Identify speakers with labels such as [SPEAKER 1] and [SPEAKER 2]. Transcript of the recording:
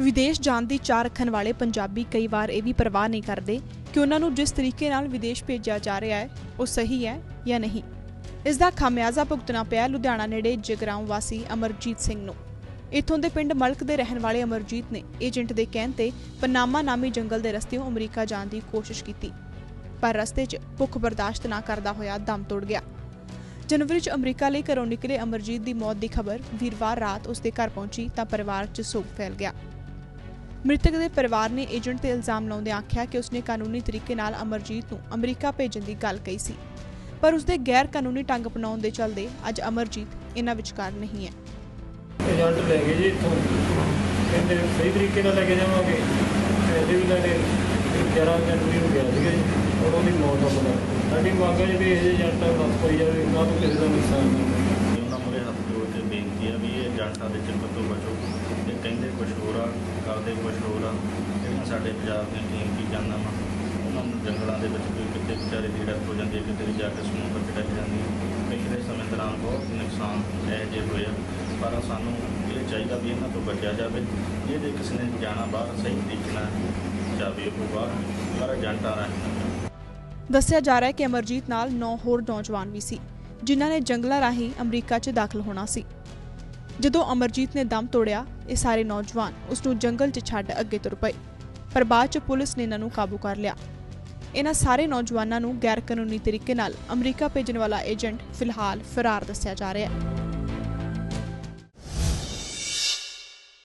[SPEAKER 1] ਵਿਦੇਸ਼ ਜਾਣ ਦੀ ਚਾਹ ਰੱਖਣ ਵਾਲੇ ਪੰਜਾਬੀ ਕਈ ਵਾਰ ਇਹ ਵੀ ਪਰਵਾਹ ਨਹੀਂ ਕਰਦੇ ਕਿ ਉਹਨਾਂ ਨੂੰ ਜਿਸ ਤਰੀਕੇ ਨਾਲ ਵਿਦੇਸ਼ ਭੇਜਿਆ ਜਾ ਰਿਹਾ ਹੈ, ਉਹ ਸਹੀ ਹੈ ਜਾਂ ਨਹੀਂ। ਇਸ ਦਾ ਖਾਮਿਆਜ਼ਾ ਭੁਗਤਣਾ ਪਿਆ ਲੁਧਿਆਣਾ ਨੇੜੇ ਜਗਰਾਉਂ ਵਾਸੀ ਅਮਰਜੀਤ ਸਿੰਘ ਨੂੰ। ਇਥੋਂ ਦੇ ਪਿੰਡ ਮਲਕ ਦੇ ਰਹਿਣ ਵਾਲੇ ਅਮਰਜੀਤ ਨੇ ਏਜੰਟ ਦੇ ਕਹਿਣ ਤੇ ਪਨਾਮਾ ਨਾਮੀ ਜੰਗਲ ਦੇ ਰਸਤਿਓਂ ਅਮਰੀਕਾ ਜਾਣ ਦੀ ਕੋਸ਼ਿਸ਼ ਕੀਤੀ, ਪਰ ਰਸਤੇ 'ਚ ਭੁੱਖ ਬਰਦਾਸ਼ਤ ਨਾ ਕਰਦਾ ਹੋਇਆ ਦਮ ਤੋੜ ਗਿਆ। ਜਨਵਰੀ 'ਚ ਅਮਰੀਕਾ ਲਈ ਘਰੋਂ ਨਿਕਲੇ ਅਮਰਜੀਤ ਦੀ ਮੌਤ ਦੀ ਖਬਰ ਵੀਰਵਾਰ ਰਾਤ ਉਸਦੇ ਘਰ ਪਹੁੰਚੀ ਤਾਂ ਪਰਿਵਾਰ 'ਚ ਸੋਗ ਫੈਲ ਗਿਆ। ਮ੍ਰਿਤਕ ਦੇ ਪਰਿਵਾਰ ਨੇ ਏਜੰਟ ਤੇ ਇਲਜ਼ਾਮ ਲਾਉਂਦੇ ਆਖਿਆ ਕਿ ਉਸਨੇ ਕਾਨੂੰਨੀ ਤਰੀਕੇ ਨਾਲ ਅਮਰਜੀਤ ਨੂੰ ਅਮਰੀਕਾ ਭੇਜਣ ਦੀ ਗੱਲ ਕਹੀ ਸੀ। ਪਰ ਉਸਦੇ ਗੈਰ ਕਾਨੂੰਨੀ ਢੰਗ ਅਪਣਾਉਣ ਦੇ ਚੱਲਦੇ ਅੱਜ ਅਮਰਜੀਤ ਇਹਨਾਂ ਵਿਚਕਾਰ ਨਹੀਂ ਹੈ।
[SPEAKER 2] ਏਜੰਟ ਲੈ ਗਏ ਜੀ ਇੱਥੋਂ। ਕਹਿੰਦੇ ਸਹੀ ਤਰੀਕੇ ਨਾਲ ਲੈ ਕੇ ਜਾਵਾਂਗੇ। ਪੈਸੇ ਵੀ ਲੈਣੇ 11 ਜਨਵਰੀ ਨੂੰ ਗਿਆ ਸੀਗਾ ਜੀ। ਉਦੋਂ ਦੀ ਮੌਤ ਦਾ ਪਤਾ ਸਾਡੀ ਮੰਗ ਹੈ ਜੀ ਵੀ ਇਹ ਏਜੰਟ ਬਸ ਕੋਈ ਜਾਵੇ। ਨਾ ਤੋਂ ਕਿਸੇ ਦਾ ਨੁਕਸਾਨ ਨਾ ਹੋਵੇ
[SPEAKER 3] ਉਹਨਾਂ ਮੁਰੇ ਹੱਥ ਜੋੜ ਕੇ ਬੇਨਤੀ ਆ ਵੀ ਇਹ ਏਜੰਟਾਂ ਦੇ ਚੱਕਰ ਤੋਂ ਬਚੋ ਇਹ ਕਹਿੰਦੇ ਕੁਝ ਹੋਰ ਆ ਕਰਦੇ ਕੁਝ ਹੋਰ ਆ, ਜਿਹੜੀਆਂ ਸਾਡੇ ਪੰਜਾਬ ਦੀਆਂ ਕੀਮਤੀ ਜਾਨਾਂ ਵਾ ਉਹਨਾਂ ਨੂੰ ਜੰਗਲਾਂ ਦੇ ਵਿੱਚ ਕੋਈ ਕਿਤੇ ਵਿਚਾਰੇ ਦੀ ਡੈਥ ਹੋ ਜਾਂਦੀ ਹੈ, ਕਿਤੇ ਵੀ ਜਾ ਕੇ ਸਮੁੰਦਰ 'ਚ ਡਿੱਗ ਜਾਂਦੀ ਹੈ। ਪਿਛਲੇ ਸਮੇਂ ਦੌਰਾਨ ਬਹੁਤ ਨੁਕਸਾਨ ਇਹੋ ਜਿਹੇ ਹੋਏ ਪਰ ਸਾਨੂੰ ਇਹ ਚਾਹੀਦਾ ਵੀ ਇਹਨਾਂ ਤੋਂ ਬਚਿਆ ਜਾਵੇ, ਜੇ ਜੇ ਕਿਸੇ ਨੇ ਜਾਣਾ ਬਾਹਰ ਸਹੀ ਤਰੀਕੇ ਨਾਲ, ਜਾਵੇ ਉਹ ਬਾਹਰ, ਪਰ ਏਜੰਟਾਂ ਰਾਹੀਂ
[SPEAKER 1] ਦੱਸਿਆ ਜਾ ਰਿਹਾ ਹੈ ਕਿ ਅਮਰਜੀਤ ਨਾਲ 9 ਹੋਰ ਨੌਜਵਾਨ ਵੀ ਸੀ, ਜਿਨ੍ਹਾਂ ਨੇ ਜੰਗਲਾਂ ਰਾਹੀਂ ਅਮਰੀਕਾ 'ਚ ਦਾਖਲ ਹੋਣਾ ਸੀ। ਜਦੋਂ ਅਮਰਜੀਤ ਨੇ ਦਮ ਤੋੜਿਆ, ਇਹ ਸਾਰੇ ਨੌਜਵਾਨ ਉਸ ਨੂੰ ਜੰਗਲ 'ਚ ਛੱਡ ਅੱਗੇ ਤੁਰ ਪਏ, ਪਰ ਬਾਅਦ 'ਚ ਪੁਲਿਸ ਨੇ ਇਹਨਾਂ ਨੂੰ ਕਾਬੂ ਕਰ ਲਿਆ। ਇਹਨਾਂ ਸਾਰੇ ਨੌਜਵਾਨਾਂ ਨੂੰ ਗੈਰ ਕਾਨੂੰਨੀ ਤਰੀਕੇ ਨਾਲ ਅਮਰੀਕਾ ਭੇਜਣ ਵਾਲਾ ਏਜੰਟ ਫਿਲਹਾਲ ਫਰਾਰ ਦੱਸਿਆ ਜਾ ਰਿਹਾ ਹੈ।